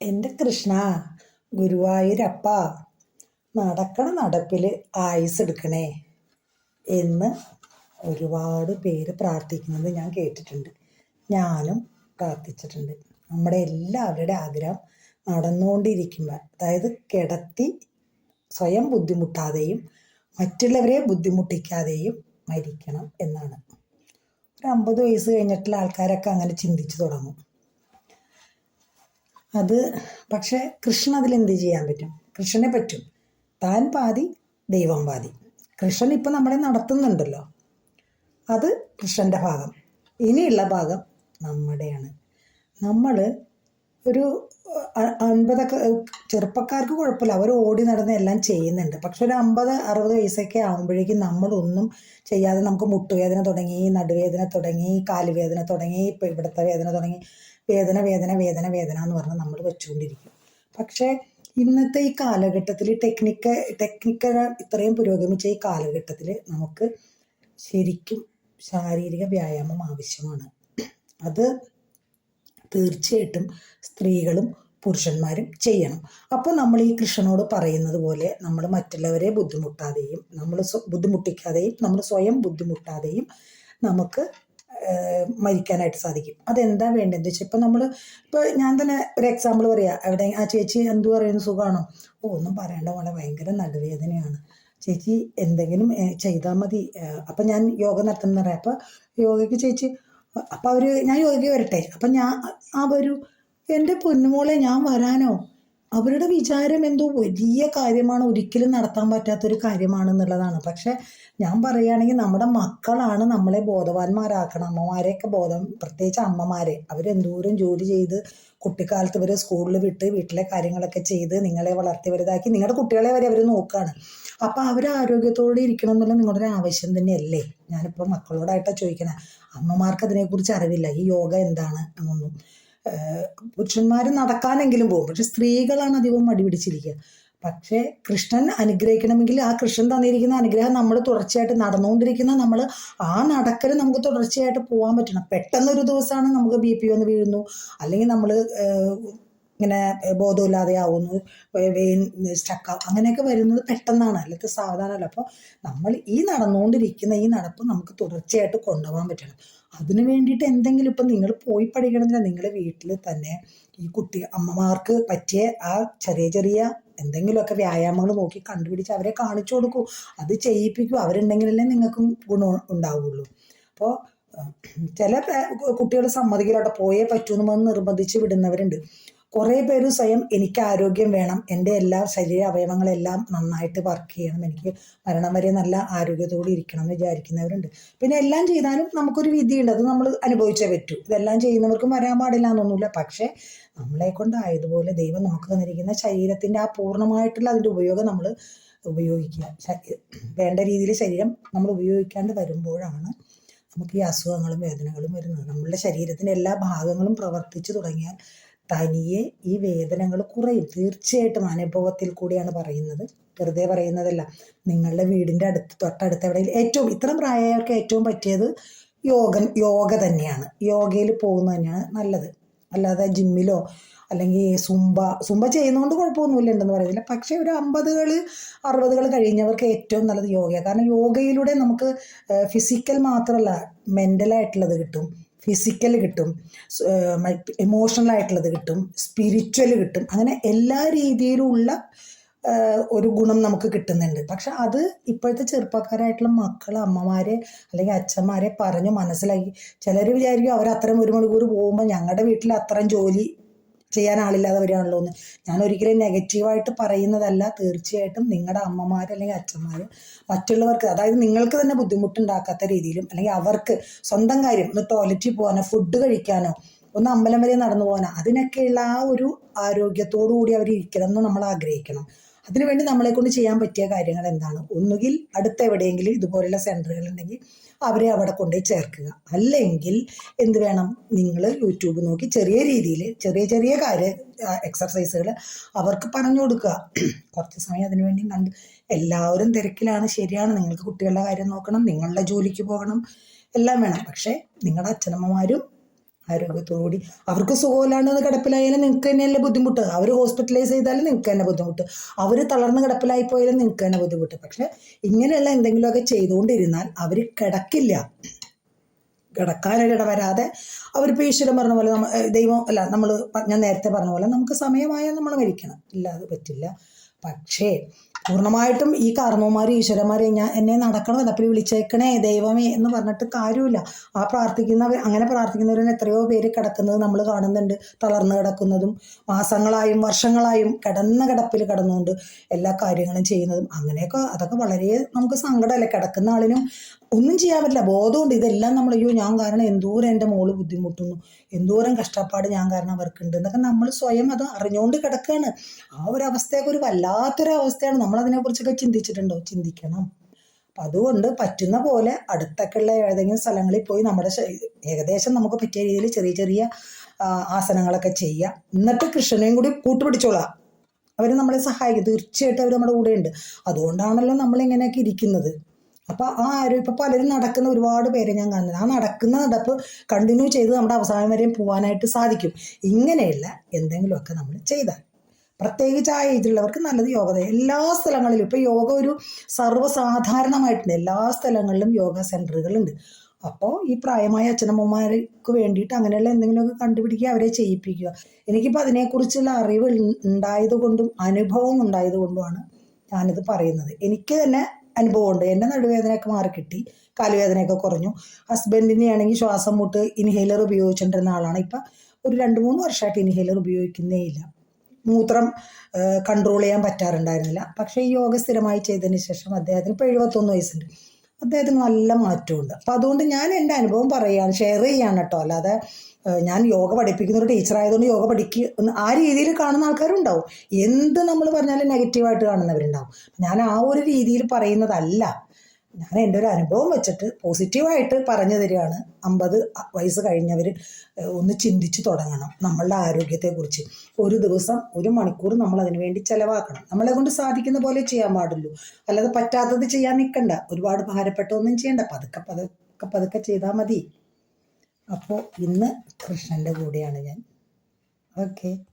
എന്റെ കൃഷ്ണ ഗുരുവായൂരപ്പ നടക്കണ നടപ്പിൽ ആയുസ് എടുക്കണേ എന്ന് ഒരുപാട് പേര് പ്രാർത്ഥിക്കുന്നത് ഞാൻ കേട്ടിട്ടുണ്ട്. ഞാനും പ്രാർത്ഥിച്ചിട്ടുണ്ട്. നമ്മുടെ എല്ലാവരുടെ ആഗ്രഹം നടന്നുകൊണ്ടിരിക്കുമ്പോൾ അതായത് കിടത്തി സ്വയം ബുദ്ധിമുട്ടാതെയും മറ്റുള്ളവരെ ബുദ്ധിമുട്ടിക്കാതെയും മരിക്കണം എന്നാണ്. ഒരു അമ്പത് വയസ്സ് കഴിഞ്ഞിട്ടുള്ള ആൾക്കാരൊക്കെ അങ്ങനെ ചിന്തിച്ചു തുടങ്ങും. അത് പക്ഷേ കൃഷ്ണൻ അതിലെന്ത് ചെയ്യാൻ പറ്റും? കൃഷ്ണനെ പറ്റും. താൻ പാതി ദൈവം പാതി. കൃഷ്ണൻ ഇപ്പം നമ്മളെ നടത്തുന്നുണ്ടല്ലോ. അത് കൃഷ്ണന്റെ ഭാഗം. ഇനിയുള്ള ഭാഗം നമ്മുടെയാണ്. നമ്മൾ ഒരു അൻപതൊക്കെ ചെറുപ്പക്കാർക്ക് കുഴപ്പമില്ല. അവർ ഓടി നടന്ന് എല്ലാം ചെയ്യുന്നുണ്ട്. പക്ഷെ ഒരു അമ്പത് അറുപത് വയസ്സൊക്കെ ആകുമ്പോഴേക്കും നമ്മളൊന്നും ചെയ്യാതെ നമുക്ക് മുട്ടുവേദന തുടങ്ങി നടുവേദന തുടങ്ങി കാലുവേദന തുടങ്ങി ഇപ്പം ഇവിടുത്തെ വേദന തുടങ്ങി വേദന വേദന വേദന വേദന എന്ന് പറഞ്ഞ് നമ്മൾ വെച്ചുകൊണ്ടിരിക്കും. പക്ഷേ ഇന്നത്തെ ഈ കാലഘട്ടത്തിൽ ടെക്നിക്ക ടെക്നിക്കൽ ഇത്രയും പുരോഗമിച്ച ഈ കാലഘട്ടത്തിൽ നമുക്ക് ശരിക്കും ശാരീരിക വ്യായാമം ആവശ്യമാണ്. അത് തീർച്ചയായിട്ടും സ്ത്രീകളും പുരുഷന്മാരും ചെയ്യണം. അപ്പോൾ നമ്മൾ ഈ കൃഷ്ണനോട് പറയുന്നത് പോലെ നമ്മൾ മറ്റുള്ളവരെ ബുദ്ധിമുട്ടാതെയും നമ്മൾ ബുദ്ധിമുട്ടിക്കാതെയും നമ്മൾ സ്വയം ബുദ്ധിമുട്ടാതെയും നമുക്ക് മരിക്കാനായിട്ട് സാധിക്കും. അതെന്താ വേണ്ടതെന്ന് വെച്ചാൽ ഇപ്പം നമ്മൾ ഇപ്പോൾ ഞാൻ തന്നെ ഒരു എക്സാമ്പിൾ പറയാം. അവിടെ ആ ചേച്ചി എന്തു പറയുന്നു? സുഖമാണോ? ഓ ഒന്നും പറയേണ്ട പോലെ ഭയങ്കര നടുവേദനയാണ്. ചേച്ചി എന്തെങ്കിലും ചെയ്താൽ മതി. അപ്പം ഞാൻ യോഗ നടത്തുന്ന പറയാം. അപ്പോൾ യോഗയ്ക്ക് ചേച്ചി അപ്പം അവർ ഞാൻ ചോദിക്കുക വരട്ടെ. അപ്പം ഞാൻ ആ വരൂ. എന്റെ പൊന്നുമോളെ ഞാൻ വരാനോ? അവരുടെ വിചാരം എന്തോ വലിയ കാര്യമാണ് ഒരിക്കലും നടത്താൻ പറ്റാത്തൊരു കാര്യമാണെന്നുള്ളതാണ് പക്ഷെ ഞാൻ പറയുകയാണെങ്കിൽ നമ്മുടെ മക്കളാണ് നമ്മളെ ബോധവാന്മാരാക്കണം. അമ്മമാരെയൊക്കെ ബോധം പ്രത്യേകിച്ച് അമ്മമാരെ. അവരെന്തോരം ജോലി ചെയ്ത് കുട്ടിക്കാലത്ത് ഇവർ സ്കൂളിൽ വിട്ട് വീട്ടിലെ കാര്യങ്ങളൊക്കെ ചെയ്ത് നിങ്ങളെ വളർത്തി വലുതാക്കി നിങ്ങളുടെ കുട്ടികളെ വരെ അവർ നോക്കുകയാണ് അപ്പോൾ അവർ ആരോഗ്യത്തോടെ ഇരിക്കണം എന്നുള്ള നിങ്ങളുടെ ഒരു ആവശ്യം തന്നെയല്ലേ? ഞാനിപ്പോൾ മക്കളോടായിട്ടാണ് ചോദിക്കുന്നത് അമ്മമാർക്ക് അതിനെക്കുറിച്ച് അറിവില്ല. ഈ യോഗ എന്താണ് എന്നൊന്നും. പുരുഷന്മാർ നടക്കാനെങ്കിലും പോകും. പക്ഷെ സ്ത്രീകളാണ് അധികവും മടി പിടിച്ചിരിക്കുക. പക്ഷേ കൃഷ്ണൻ അനുഗ്രഹിക്കണമെങ്കിൽ ആ കൃഷ്ണൻ തന്നിരിക്കുന്ന അനുഗ്രഹം നമ്മൾ തുടർച്ചയായിട്ട് നടന്നുകൊണ്ടിരിക്കുന്ന നമ്മൾ ആ നടക്കൽ നമുക്ക് തുടർച്ചയായിട്ട് പോകാൻ പറ്റണം. പെട്ടെന്നൊരു ദിവസമാണ് നമുക്ക് ബി പി ഒന്ന് വീഴുന്നു. അല്ലെങ്കിൽ നമ്മൾ ഇങ്ങനെ ബോധമില്ലാതെ ആവുന്നു വെയിൻ സ്റ്റക്കാവും അങ്ങനെയൊക്കെ വരുന്നത് പെട്ടെന്നാണ്. അല്ലാത്ത സാവധാനമല്ല. അപ്പോൾ നമ്മൾ ഈ നടന്നുകൊണ്ടിരിക്കുന്ന ഈ നടപ്പ് നമുക്ക് തുടർച്ചയായിട്ട് കൊണ്ടുപോകാൻ പറ്റണം. അതിന് വേണ്ടിയിട്ട് എന്തെങ്കിലും ഇപ്പം നിങ്ങൾ പോയി പഠിക്കണമെന്നില്ല. നിങ്ങൾ വീട്ടിൽ തന്നെ ഈ കുട്ടി അമ്മമാർക്ക് പറ്റിയ ആ ചെറിയ ചെറിയ എന്തെങ്കിലുമൊക്കെ വ്യായാമങ്ങൾ നോക്കി കണ്ടുപിടിച്ച് അവരെ കാണിച്ചു കൊടുക്കൂ. അത് ചെയ്യിപ്പിക്കൂ. അവരുണ്ടെങ്കിലല്ലേ നിങ്ങൾക്കും ഗുണം ഉണ്ടാവുള്ളൂ. അപ്പോൾ ചില കുട്ടികൾ സമ്മതിക്കലോട്ടെ. പോയേ പറ്റൂ എന്ന് നിർബന്ധിച്ച് വിടുന്നവരുണ്ട്. കുറേ പേര് സ്വയം എനിക്ക് ആരോഗ്യം വേണം. എന്റെ എല്ലാ ശരീര അവയവങ്ങളെല്ലാം നന്നായിട്ട് വർക്ക് ചെയ്യണം. എനിക്ക് മരണം വരെ നല്ല ആരോഗ്യത്തോടെ ഇരിക്കണം എന്ന് വിചാരിക്കുന്നവരുണ്ട്. പിന്നെ എല്ലാം ചെയ്താലും നമുക്കൊരു വിധിയുണ്ട്. അത് നമ്മൾ അനുഭവിച്ചേ പറ്റൂ. ഇതെല്ലാം ചെയ്യുന്നവർക്കും വരാൻ പാടില്ല എന്നൊന്നുമില്ല. പക്ഷേ നമ്മളെ കൊണ്ടായതുപോലെ ദൈവം നമുക്ക് തന്നിരിക്കുന്ന ശരീരത്തിന്റെ ആ പൂർണമായിട്ടുള്ള അതിന്റെ ഉപയോഗം നമ്മൾ ഉപയോഗിക്കുക. വേണ്ട രീതിയിൽ ശരീരം നമ്മൾ ഉപയോഗിക്കാണ്ട് വരുമ്പോഴാണ് നമുക്ക് ഈ അസുഖങ്ങളും വേദനകളും വരുന്നത്. നമ്മളുടെ ശരീരത്തിന്റെ എല്ലാ ഭാഗങ്ങളും പ്രവർത്തിച്ചു തുടങ്ങിയാൽ തനിയെ ഈ വേദനകൾ കുറയും. തീർച്ചയായിട്ടും അനുഭവത്തിൽ കൂടിയാണ് പറയുന്നത്. വെറുതെ പറയുന്നതല്ല. നിങ്ങളുടെ വീടിന്റെ അടുത്ത് തൊട്ടടുത്ത് എവിടെ ഏറ്റവും ഇത്രയും പ്രായമായവർക്ക് ഏറ്റവും പറ്റിയത് യോഗ യോഗ തന്നെയാണ്. യോഗയിൽ പോകുന്നത് തന്നെയാണ് നല്ലത്. അല്ലാതെ ജിമ്മിലോ അല്ലെങ്കിൽ സുംബ സുംബ ചെയ്യുന്നതുകൊണ്ട് കുഴപ്പമൊന്നുമില്ല ഉണ്ടെന്ന് പറയുന്നില്ല പക്ഷേ ഒരു അമ്പതുകൾ അറുപതുകൾ കഴിഞ്ഞവർക്ക് ഏറ്റവും നല്ലത് യോഗയാണ് കാരണം യോഗയിലൂടെ നമുക്ക് ഫിസിക്കൽ മാത്രമല്ല മെന്റലായിട്ടുള്ളത് കിട്ടും. ഫിസിക്കൽ കിട്ടും എമോഷണൽ ആയിട്ടുള്ളത് കിട്ടും സ്പിരിച്വൽ കിട്ടും അങ്ങനെ എല്ലാ രീതിയിലുള്ള ഒരു ഗുണം നമുക്ക് കിട്ടുന്നുണ്ട്. പക്ഷെ അത് ഇപ്പോഴത്തെ ചെറുപ്പക്കാരായിട്ടുള്ള മക്കൾ അമ്മമാരെ അല്ലെങ്കിൽ അച്ഛന്മാരെ പറഞ്ഞു മനസ്സിലാക്കി. ചിലർ വിചാരിക്കും അവർ അത്രയും ഒരു മണിക്കൂർ പോകുമ്പോൾ ഞങ്ങളുടെ വീട്ടിൽ അത്രയും ജോലി ചെയ്യാൻ ആളില്ലാതെ വരികയാണല്ലോ എന്ന്. ഞാൻ ഒരിക്കലും നെഗറ്റീവായിട്ട് പറയുന്നതല്ല. തീർച്ചയായിട്ടും നിങ്ങളുടെ അമ്മമാർ അല്ലെങ്കിൽ അച്ഛന്മാർ മറ്റുള്ളവർക്ക് അതായത് നിങ്ങൾക്ക് തന്നെ ബുദ്ധിമുട്ടുണ്ടാക്കാത്ത രീതിയിലും അല്ലെങ്കിൽ അവർക്ക് സ്വന്തം കാര്യം ഒന്ന് ടോയ്ലറ്റിൽ പോകാനോ ഫുഡ് കഴിക്കാനോ ഒന്ന് അമ്പലം വരെ നടന്നു പോകാനോ അതിനൊക്കെയുള്ള ആ ഒരു ആരോഗ്യത്തോടു കൂടി അവർ ഇരിക്കണം എന്ന് നമ്മൾ ആഗ്രഹിക്കണം. അതിനുവേണ്ടി നമ്മളെ കൊണ്ട് ചെയ്യാൻ പറ്റിയ കാര്യങ്ങൾ എന്താണ്? ഒന്നുകിൽ അടുത്ത എവിടെയെങ്കിലും ഇതുപോലുള്ള സെന്ററുകൾ ഉണ്ടെങ്കിൽ അവരെ അവിടെ കൊണ്ടുപോയി ചേർക്കുക. അല്ലെങ്കിൽ എന്ത് വേണം? നിങ്ങൾ യൂട്യൂബ് നോക്കി ചെറിയ രീതിയിൽ ചെറിയ ചെറിയ കാര്യ എക്സർസൈസുകൾ അവർക്ക് പറഞ്ഞു കൊടുക്കുക. കുറച്ച് സമയം അതിനുവേണ്ടി കണ്ട് എല്ലാവരും തിരക്കിലാണ് ശരിയാണ്. നിങ്ങൾക്ക് കുട്ടികളുടെ കാര്യം നോക്കണം നിങ്ങളുടെ ജോലിക്ക് പോകണം എല്ലാം വേണം. പക്ഷേ നിങ്ങളുടെ അച്ഛനമ്മമാരും ആരോഗ്യത്തോടുകൂടി. അവർക്ക് സുഖമില്ലാണ്ടെന്ന് കിടപ്പിലായാലും നിങ്ങൾക്ക് തന്നെയല്ലേ ബുദ്ധിമുട്ട്. അവർ ഹോസ്പിറ്റലൈസ് ചെയ്താലും നിങ്ങൾക്ക് തന്നെ ബുദ്ധിമുട്ട്. അവർ തളർന്ന് കിടപ്പിലായി പോയാലും നിങ്ങൾക്ക് തന്നെ ബുദ്ധിമുട്ട്. പക്ഷെ ഇങ്ങനെയുള്ള എന്തെങ്കിലുമൊക്കെ ചെയ്തുകൊണ്ടിരുന്നാൽ അവർ കിടക്കില്ല. കിടക്കാനൊരിട വരാതെ അവരിപ്പോൾ ഈശ്വരൻ പറഞ്ഞ പോലെ നമ്മൾ ദൈവം അല്ല നമ്മൾ ഞാൻ നേരത്തെ പറഞ്ഞ പോലെ നമുക്ക് സമയമായാൽ നമ്മൾ മരിക്കണം. ഇല്ലാതെ പറ്റില്ല. പക്ഷേ പൂർണമായിട്ടും ഈ കാർമ്മമാർ ഈശ്വരന്മാരെ ഞാൻ എന്നെ നടക്കണം അപ്പോൾ വിളിച്ചേക്കണേ ദൈവമേ എന്ന് പറഞ്ഞിട്ട് കാര്യമില്ല. ആ പ്രാർത്ഥിക്കുന്നവർ അങ്ങനെ പ്രാർത്ഥിക്കുന്നവരെ എത്രയോ പേര് കിടക്കുന്നത് നമ്മൾ കാണുന്നുണ്ട്. തളർന്നു കിടക്കുന്നതും മാസങ്ങളായും വർഷങ്ങളായും കിടന്ന കിടപ്പിൽ കിടന്നുകൊണ്ട് എല്ലാ കാര്യങ്ങളും ചെയ്യുന്നതും. അങ്ങനെയൊക്കെ അതൊക്കെ വളരെ നമുക്ക് സങ്കടമല്ലേ? കിടക്കുന്ന ആളിനും ഒന്നും ചെയ്യാൻ പറ്റില്ല. ബോധമുണ്ട്. ഇതെല്ലാം നമ്മൾ അയ്യോ ഞാൻ കാരണം എന്തോരം എന്റെ മോൾ ബുദ്ധിമുട്ടുന്നു. എന്തോരം കഷ്ടപ്പാട് ഞാൻ കാരണം അവർക്കുണ്ട്. എന്നൊക്കെ നമ്മൾ സ്വയം അത് അറിഞ്ഞുകൊണ്ട് കിടക്കുകയാണ് ആ ഒരു അവസ്ഥയൊക്കെ ഒരു വല്ലാത്തൊരു അവസ്ഥയാണ് നമ്മൾ അതിനെക്കുറിച്ചൊക്കെ ചിന്തിച്ചിട്ടുണ്ടോ? ചിന്തിക്കണം. അപ്പം അതുകൊണ്ട് പറ്റുന്ന പോലെ അടുത്തൊക്കെയുള്ള ഏതെങ്കിലും സ്ഥലങ്ങളിൽ പോയി നമ്മുടെ ഏകദേശം നമുക്ക് പറ്റിയ രീതിയിൽ ചെറിയ ചെറിയ ആസനങ്ങളൊക്കെ ചെയ്യുക എന്നിട്ട് കൃഷ്ണനെയും കൂടി കൂട്ടുപിടിച്ചോളാം. അവർ നമ്മളെ സഹായിക്കും. തീർച്ചയായിട്ടും അവർ നമ്മുടെ കൂടെ ഉണ്ട് അതുകൊണ്ടാണല്ലോ നമ്മൾ ഇങ്ങനെയൊക്കെ ഇരിക്കുന്നത്. അപ്പോൾ ആ ആരും ഇപ്പൊ പലരും നടക്കുന്ന ഒരുപാട് പേരെ ഞാൻ കാണുന്നത്. ആ നടക്കുന്ന നടപ്പ് കണ്ടിന്യൂ ചെയ്ത് നമ്മുടെ അവസാനം വരെയും പോകാനായിട്ട് സാധിക്കും. ഇങ്ങനെയുള്ള എന്തെങ്കിലുമൊക്കെ നമ്മൾ ചെയ്താൽ പ്രത്യേകിച്ച് ആ ഏജിലുള്ളവർക്ക് നല്ലത് യോഗ എല്ലാ സ്ഥലങ്ങളിലും ഇപ്പോൾ യോഗ ഒരു സർവസാധാരണമായിട്ടുണ്ട്. എല്ലാ സ്ഥലങ്ങളിലും യോഗ സെന്ററുകളുണ്ട് അപ്പോൾ ഈ പ്രായമായ അച്ഛനമ്മമാർക്ക് വേണ്ടിയിട്ട് അങ്ങനെയുള്ള എന്തെങ്കിലുമൊക്കെ കണ്ടുപിടിക്കുക അവരെ ചെയ്യിപ്പിക്കുക. എനിക്കിപ്പോൾ അതിനെക്കുറിച്ചുള്ള അറിവ് ഉണ്ടായതുകൊണ്ടും അനുഭവം ഉണ്ടായതുകൊണ്ടുമാണ് ഞാനിത് പറയുന്നത്. എനിക്ക് തന്നെ അനുഭവമുണ്ട്. എന്റെ നടുവേദനയൊക്കെ മാറി കിട്ടി കാലുവേദനയൊക്കെ കുറഞ്ഞു. ഹസ്ബൻഡിനെ ആണെങ്കിൽ ശ്വാസം മുട്ട് ഇൻഹേലർ ഉപയോഗിച്ചുകൊണ്ടിരുന്ന ആളാണ്. ഇപ്പം ഒരു രണ്ട് മൂന്ന് വർഷമായിട്ട് ഇൻഹേലർ ഉപയോഗിക്കുന്നേ ഇല്ല. മൂത്രം കൺട്രോൾ ചെയ്യാൻ പറ്റാറുണ്ടായിരുന്നില്ല. പക്ഷേ ഈ യോഗ സ്ഥിരമായി ചെയ്തതിന് ശേഷം അദ്ദേഹത്തിന് ഇപ്പോൾ എഴുപത്തൊന്ന് വയസ്സുണ്ട്. അദ്ദേഹത്തിന് നല്ല മാറ്റമുണ്ട്. അപ്പോൾ അതുകൊണ്ട് ഞാൻ എന്റെ അനുഭവം പറയുകയാണ് ഷെയർ ചെയ്യാണ് കേട്ടോ. അല്ലാതെ ഞാൻ യോഗ പഠിപ്പിക്കുന്ന ഒരു ടീച്ചർ ആയതുകൊണ്ട് യോഗ പഠിക്കുക ആ രീതിയിൽ കാണുന്ന ആൾക്കാരുണ്ടാവും. എന്ത് നമ്മൾ പറഞ്ഞാലും നെഗറ്റീവായിട്ട് കാണുന്നവരുണ്ടാവും. ഞാൻ ആ ഒരു രീതിയിൽ പറയുന്നതല്ല. ഞാൻ എന്റെ ഒരു അനുഭവം വെച്ചിട്ട് പോസിറ്റീവായിട്ട് പറഞ്ഞു തരികയാണ്. അമ്പത് വയസ്സ് കഴിഞ്ഞവർ ഒന്ന് ചിന്തിച്ച് തുടങ്ങണം നമ്മളുടെ ആരോഗ്യത്തെക്കുറിച്ച്. ഒരു ദിവസം ഒരു മണിക്കൂർ നമ്മൾ അതിനു വേണ്ടി ചിലവാക്കണം. നമ്മളെ കൊണ്ട് സാധിക്കുന്ന പോലെ ചെയ്യാൻ പാടുള്ളൂ. അല്ലാതെ പറ്റാത്തത് ചെയ്യാൻ നിൽക്കണ്ട ഒരുപാട് ഭാരപ്പെട്ടൊന്നും ചെയ്യണ്ട. പതുക്കെ പതുക്കെ പതുക്കെ ചെയ്താൽ മതി. അപ്പോൾ ഇന്ന് കൃഷ്ണന്റെ കൂടെയാണ് ഞാൻ. ഓക്കെ.